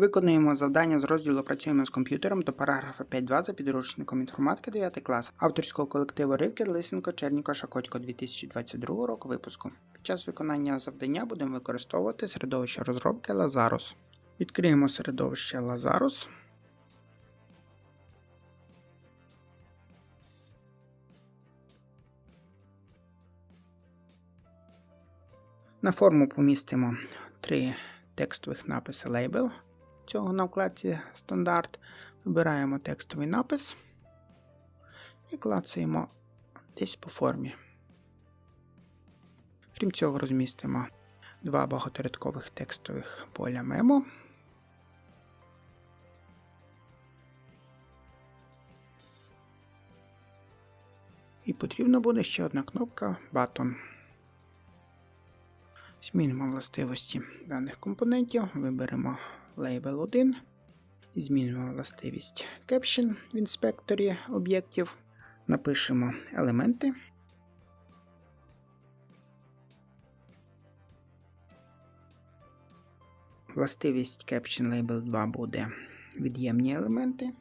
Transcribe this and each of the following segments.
Виконуємо завдання з розділу Працюємо з комп'ютером до параграфа 5.2 за підручником інформатики 9 клас авторського колективу Ривки Лисенко Черніко Шакотько 2022 року випуску. Під час виконання завдання будемо використовувати середовище розробки Lazarus. Відкриємо середовище Lazarus. На форму помістимо три текстових написи лейбл цього на вкладці стандарт. Вибираємо текстовий напис і клацаємо десь по формі. Крім цього, розмістимо два багаторядкових текстових поля мемо. І потрібна буде ще одна кнопка Button. Змінимо властивості даних компонентів, виберемо Label 1, змінимо властивість Caption в інспекторі об'єктів, напишемо елементи. Властивість Caption Label 2 буде від'ємні елементи.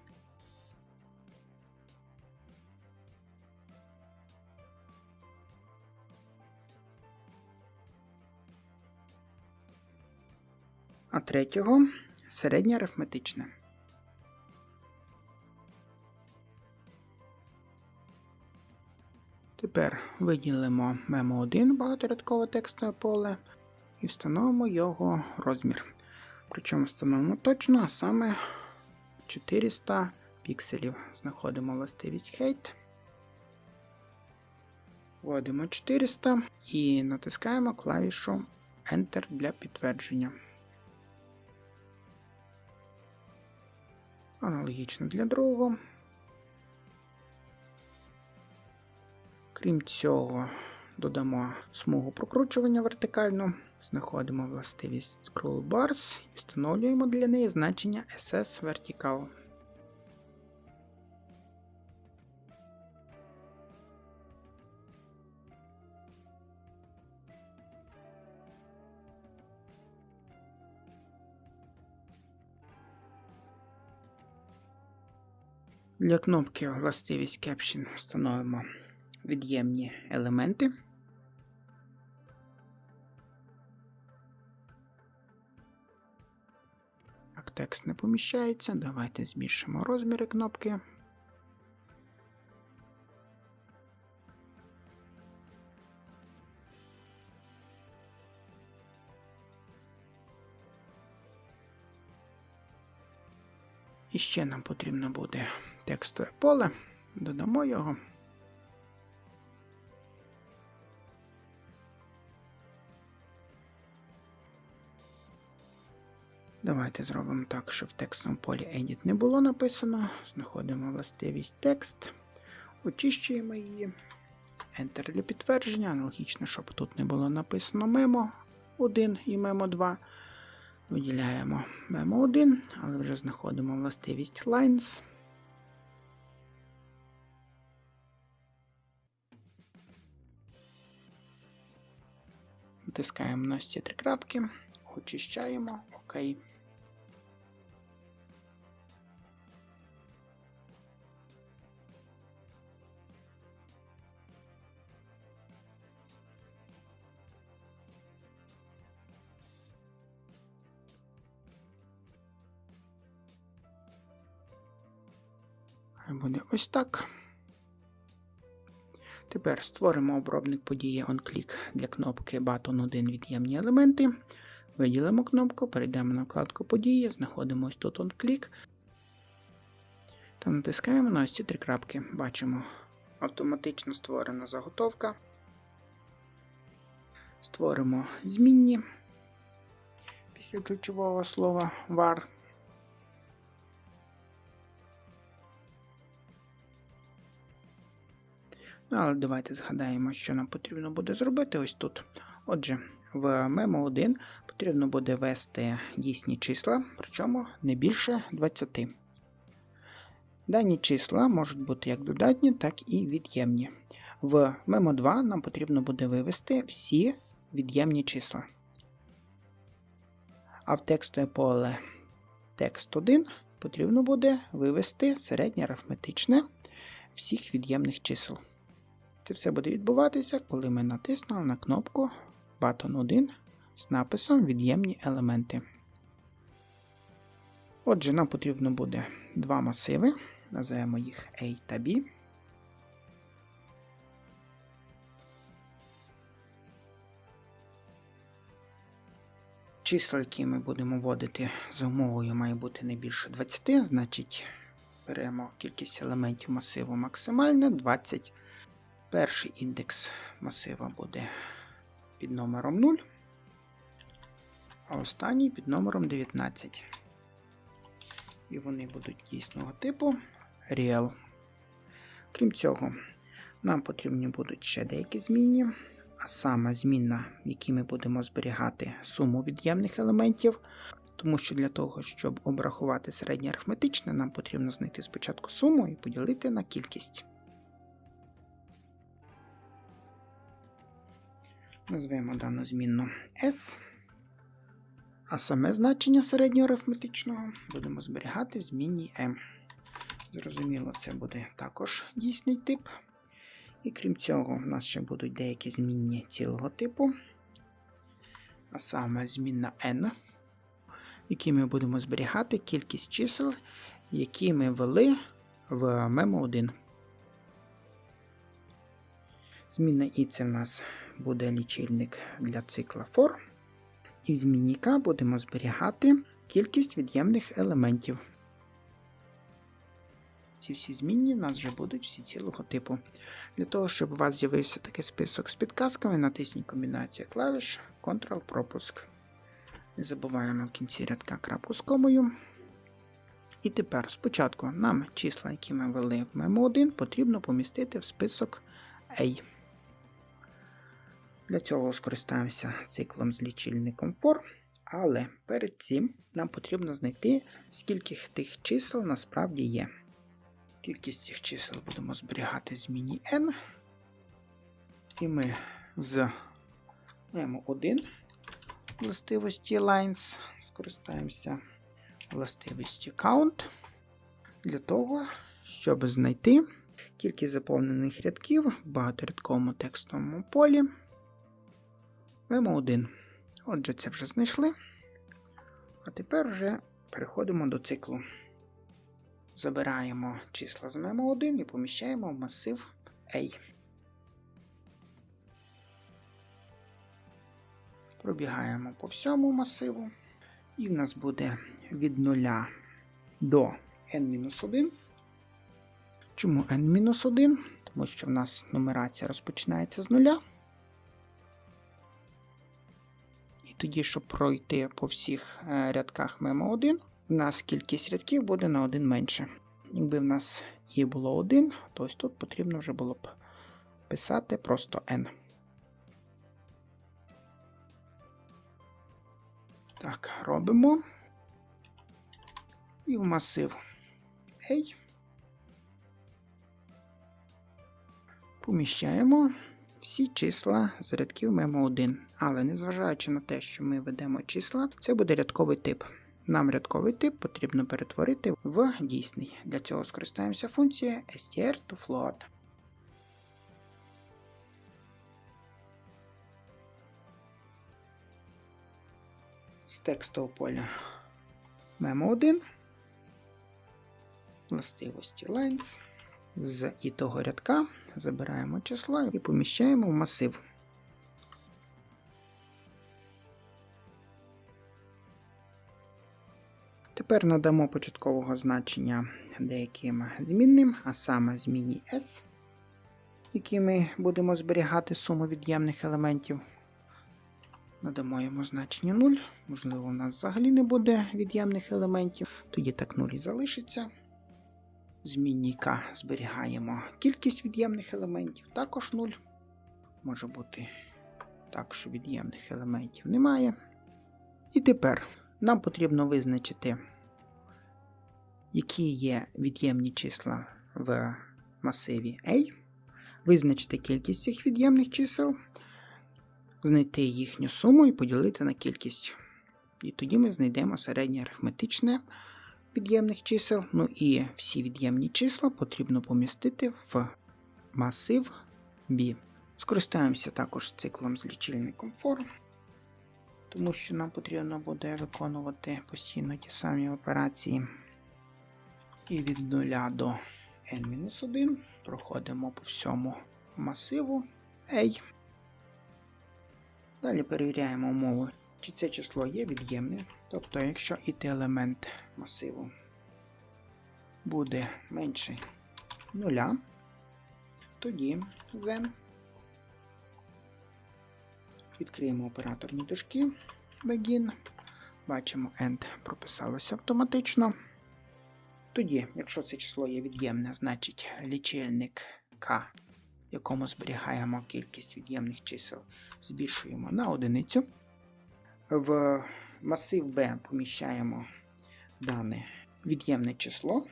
а третього середнє арифметичне. Тепер виділимо memo 1 багаторядкове текстове поле і встановимо його розмір. Причому встановимо точно, а саме 400 пікселів. Знаходимо властивість Height. Вводимо 400 і натискаємо клавішу Enter для підтвердження. Аналогічно для другого. Крім цього, додамо смугу прокручування вертикально, знаходимо властивість Scroll Bars і встановлюємо для неї значення SS Vertical. Для кнопки властивість Caption встановимо від'ємні елементи. Так, текст не поміщається. Давайте збільшимо розміри кнопки. І ще нам потрібно буде текстове поле, додамо його. Давайте зробимо так, щоб в текстовому полі Edit не було написано. Знаходимо властивість текст, очищуємо її. Enter для підтвердження. Аналогічно, щоб тут не було написано Memo 1 і Memo 2. Виділяємо Memo 1, але вже знаходимо властивість Lines. Натискаємо на ці три крапки, очищаємо, ОК. Буде ось так. Тепер створимо обробник події OnClick для кнопки Button 1 від'ємні елементи. Виділимо кнопку, перейдемо на вкладку події, знаходимо ось тут OnClick. Та натискаємо на ось ці три крапки. Бачимо автоматично створена заготовка. Створимо змінні після ключового слова var. Але давайте згадаємо, що нам потрібно буде зробити ось тут. Отже, в Memo 1 потрібно буде ввести дійсні числа, причому не більше 20. Дані числа можуть бути як додатні, так і від'ємні. В Memo 2 нам потрібно буде вивести всі від'ємні числа. А в текстове поле текст 1 потрібно буде вивести середнє арифметичне всіх від'ємних чисел. Це все буде відбуватися, коли ми натиснемо на кнопку Button 1 з написом Від'ємні елементи. Отже, нам потрібно буде два масиви, називаємо їх A та B. Числа, які ми будемо вводити за умовою, має бути не більше 20, значить беремо кількість елементів масиву максимальне 20. Перший індекс масива буде під номером 0, а останній під номером 19. І вони будуть дійсного типу real. Крім цього, нам потрібні будуть ще деякі змінні, а саме змінна, в якій ми будемо зберігати суму від'ємних елементів. Тому що для того, щоб обрахувати середнє арифметичне, нам потрібно знайти спочатку суму і поділити на кількість. Назвемо дану змінну S. А саме значення середнього арифметичного будемо зберігати в змінній m. Зрозуміло, це буде також дійсний тип. І крім цього, в нас ще будуть деякі змінні цілого типу. А саме змінна n, які ми будемо зберігати кількість чисел, які ми ввели в memo 1. Змінна і це в нас буде лічильник для цикла for. І в змінні К будемо зберігати кількість від'ємних елементів. Ці всі змінні в нас вже будуть всі цілого типу. Для того, щоб у вас з'явився такий список з підказками, натисніть комбінацію клавіш Ctrl-пропуск. Не забуваємо в кінці рядка крапку з комою. І тепер спочатку нам числа, які ми ввели в memo 1 потрібно помістити в список A. Для цього скористаємося циклом з лічильником for, але перед цим нам потрібно знайти, скільки тих чисел насправді є. Кількість цих чисел будемо зберігати в зміні n. І ми з memo 1 властивості lines скористаємося властивістю count для того, щоб знайти кількість заповнених рядків в багаторядковому текстовому полі. Memo 1. Отже, це вже знайшли. А тепер вже переходимо до циклу. Забираємо числа з memo 1 і поміщаємо в масив A. Пробігаємо по всьому масиву. І в нас буде від 0 до n-1. Чому n-1? Тому що в нас нумерація розпочинається з нуля. І тоді, щоб пройти по всіх е, рядках memo 1, у нас кількість рядків буде на 1 менше. Якби в нас і було 1, то ось тут потрібно вже було б писати просто n. Так, робимо. І в масив A. Поміщаємо всі числа з рядків memo 1. Але незважаючи на те, що ми ведемо числа, це буде рядковий тип. Нам рядковий тип потрібно перетворити в дійсний. Для цього скористаємося функцією str to float. З текстового поля memo 1. Властивості lines. З і того рядка забираємо число і поміщаємо в масив. Тепер надамо початкового значення деяким змінним, а саме зміні S, які ми будемо зберігати суму від'ємних елементів. Надамо йому значення 0. Можливо, у нас взагалі не буде від'ємних елементів, тоді так 0 і залишиться. Змінні К зберігаємо кількість від'ємних елементів, також 0. Може бути так, що від'ємних елементів немає. І тепер нам потрібно визначити, які є від'ємні числа в масиві A, визначити кількість цих від'ємних чисел, знайти їхню суму і поділити на кількість. І тоді ми знайдемо середнє арифметичне від'ємних чисел. Ну і всі від'ємні числа потрібно помістити в масив B. Скористаємося також циклом з лічильником for, тому що нам потрібно буде виконувати постійно ті самі операції. І від 0 до n-1 проходимо по всьому масиву A. Далі перевіряємо умову, чи це число є від'ємне. Тобто, якщо іт елемент масиву буде менше 0, тоді z. Відкриємо операторні дужки begin. Бачимо, end прописалося автоматично. Тоді, якщо це число є від'ємне, значить лічильник k, в якому зберігаємо кількість від'ємних чисел, збільшуємо на одиницю. В масив B поміщаємо дане від'ємне число,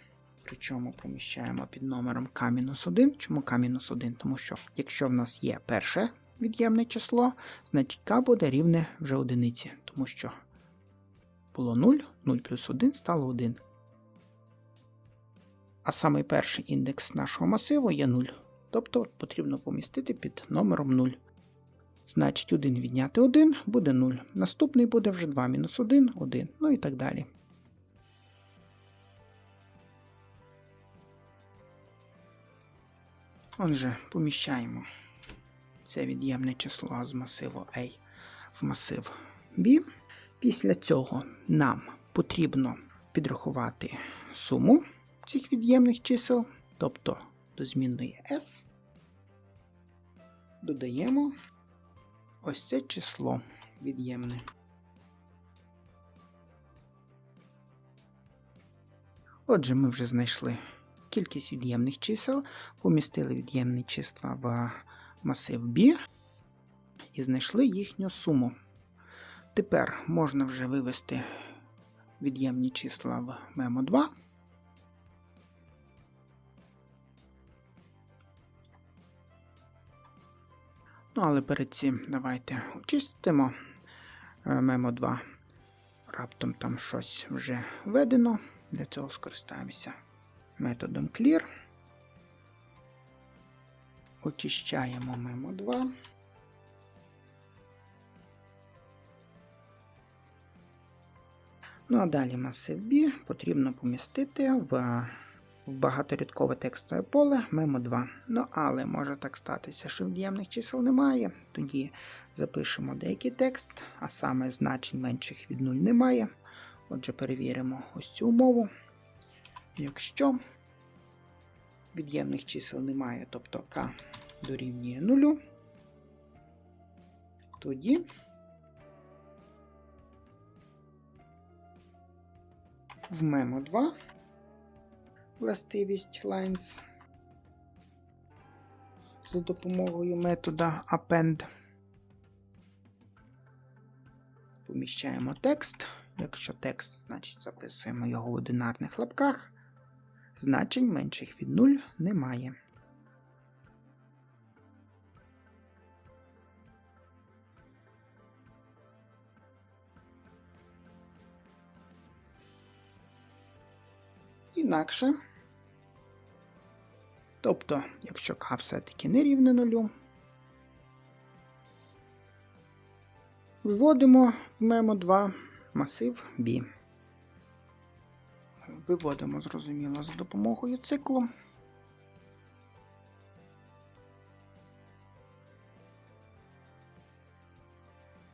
причому поміщаємо під номером k-1. Чому k-1? Тому що якщо в нас є перше від'ємне число, значить k буде рівне вже одиниці, тому що було 0, 0 плюс 1 стало 1. А самий перший індекс нашого масиву є 0. Тобто потрібно помістити під номером 0. Значить, 1 відняти 1 буде 0. Наступний буде вже 2 мінус 1, 1, ну і так далі. Отже, поміщаємо це від'ємне число з масиву A в масив B. Після цього нам потрібно підрахувати суму цих від'ємних чисел, тобто до змінної S. Додаємо ось це число від'ємне. Отже, ми вже знайшли кількість від'ємних чисел, помістили від'ємні числа в масив B і знайшли їхню суму. Тепер можна вже вивести від'ємні числа в мемо 2. Ну, але перед цим давайте очистимо мемо 2. Раптом там щось вже введено. Для цього скористаємося методом clear. Очищаємо мемо 2. Ну а далі масив B потрібно помістити в в багаторядкове текстове поле мемо 2. Ну, але може так статися, що від'ємних чисел немає. Тоді запишемо деякий текст, а саме значень менших від 0 немає. Отже, перевіримо ось цю умову. Якщо від'ємних чисел немає, тобто k дорівнює 0, тоді в мемо 2 властивість lines за допомогою метода append. Поміщаємо текст. Якщо текст, значить записуємо його в одинарних лапках. Значень менших від 0 немає. Інакше. Тобто, якщо k все-таки не рівне нулю, виводимо в мемо 2 масив B. Виводимо, зрозуміло, за допомогою циклу.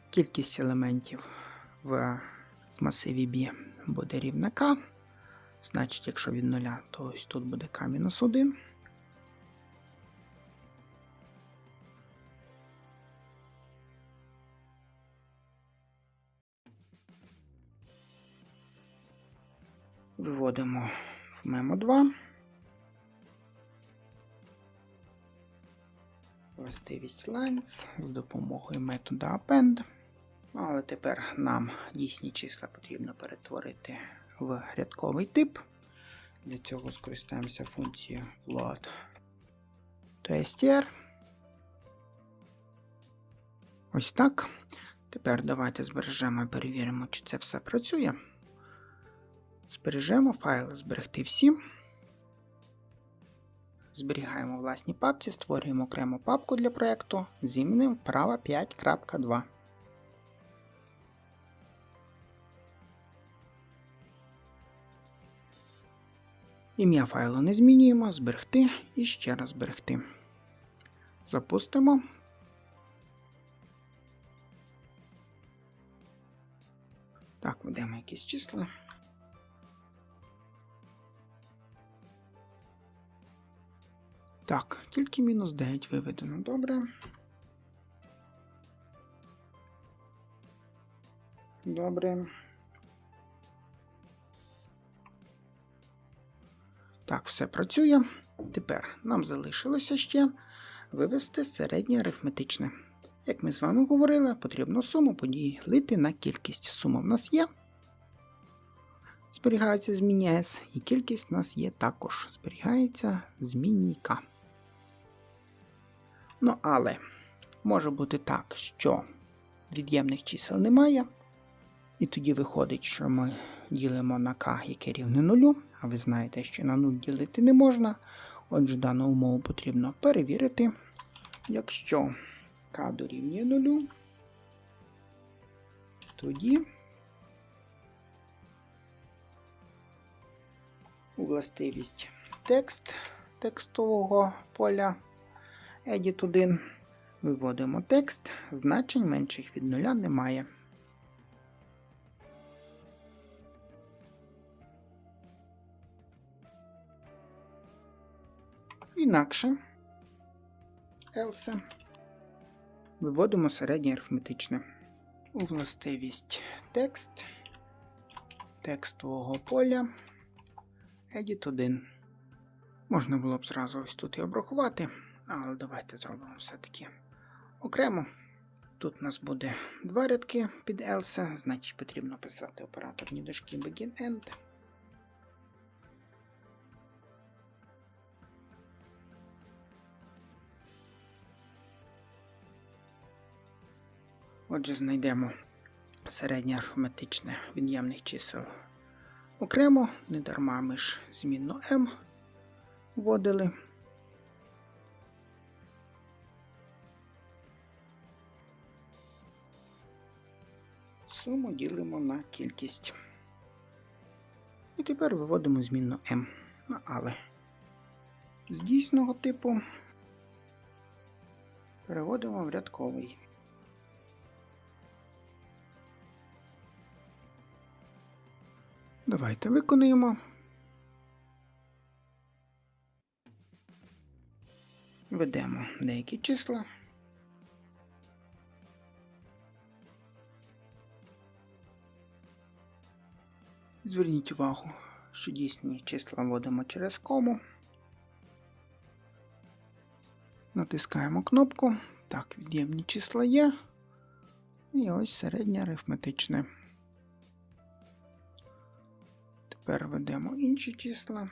Кількість елементів в масиві B буде рівна k. Значить, якщо від 0, то ось тут буде k-1. Виводимо в мемо 2. Властивість lines з допомогою метода append. Але тепер нам дійсні числа потрібно перетворити в рядковий тип. Для цього скористаємося функцією float str. Ось так. Тепер давайте збережемо і перевіримо, чи це все працює. Збережемо файли, зберегти всі. Зберігаємо в власній папці, створюємо окрему папку для проєкту з іменем права 5.2. Ім'я файлу не змінюємо, зберегти і ще раз зберегти. Запустимо. Так, введемо якісь числа. Так, тільки мінус 9 виведено. Добре. Добре. Так, все працює. Тепер нам залишилося ще вивести середнє арифметичне. Як ми з вами говорили, потрібно суму поділити на кількість. Сума в нас є. Зберігається зміння S, і кількість в нас є також. Зберігається зміннійка. Ну, але може бути так, що від'ємних чисел немає. І тоді виходить, що ми ділимо на k, яке рівне нулю, а ви знаєте, що на 0 ділити не можна. Отже, дану умову потрібно перевірити. Якщо k дорівнює нулю, тоді властивість текст текстового поля Edit 1 виводимо текст, значень менших від нуля немає. Інакше else виводимо середнє арифметичне. У властивість текст текстового поля Edit 1. Можна було б зразу ось тут і обрахувати, але давайте зробимо все-таки окремо. Тут у нас буде два рядки під else, значить потрібно писати операторні дужки begin end. Отже, знайдемо середнє арифметичне від'ємних чисел окремо, не дарма ми ж змінну m вводили. Суму ділимо на кількість. І тепер виводимо змінну m. Ну, але з дійсного типу переводимо в рядковий. Давайте виконуємо. Ведемо деякі числа. Зверніть увагу, що дійсні числа вводимо через кому. Натискаємо кнопку. Так, від'ємні числа є. І ось середнє арифметичне. Тепер ведемо інші числа.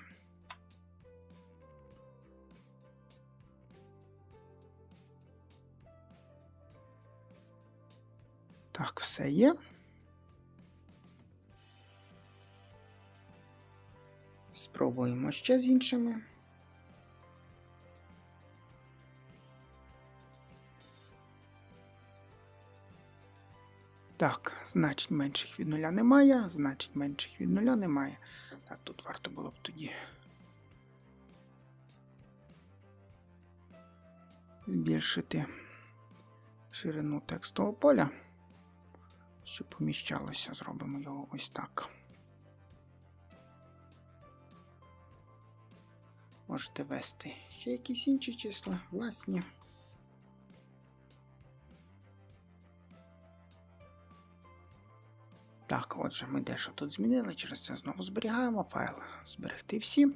Так, все є. Спробуємо ще з іншими. Так, значень менших від нуля немає, значень менших від нуля немає. Так, тут варто було б тоді збільшити ширину текстового поля, щоб поміщалося, зробимо його ось так. Можете ввести ще якісь інші числа, власні. Так, отже, ми дещо тут змінили, через це знову зберігаємо файл, зберегти всі.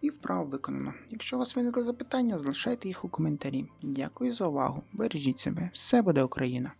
І вправо виконано. Якщо у вас виникли запитання, залишайте їх у коментарі. Дякую за увагу. Бережіть себе, все буде Україна!